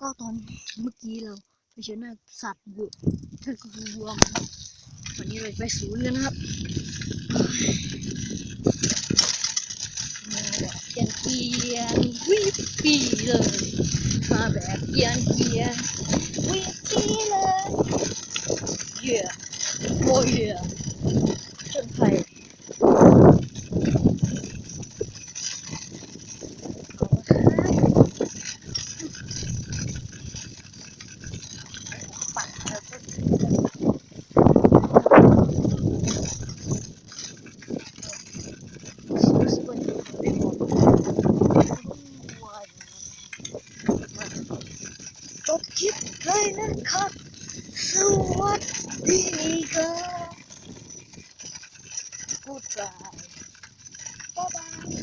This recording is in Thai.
ก็ตอนเมื่อกี้เราไปเจอหน้าสัตว์อยู่ท่านก็คือวัวมันวันนี้เราไปสูนย์กันะครับแบบเกียนเกียนวิปปีเลยมาแบบเกียนเกียนวิปปีเลยเย่โอ้ย จบคิดเลยนะครับ สวัสดีครับ Goodbye. Bye-bye.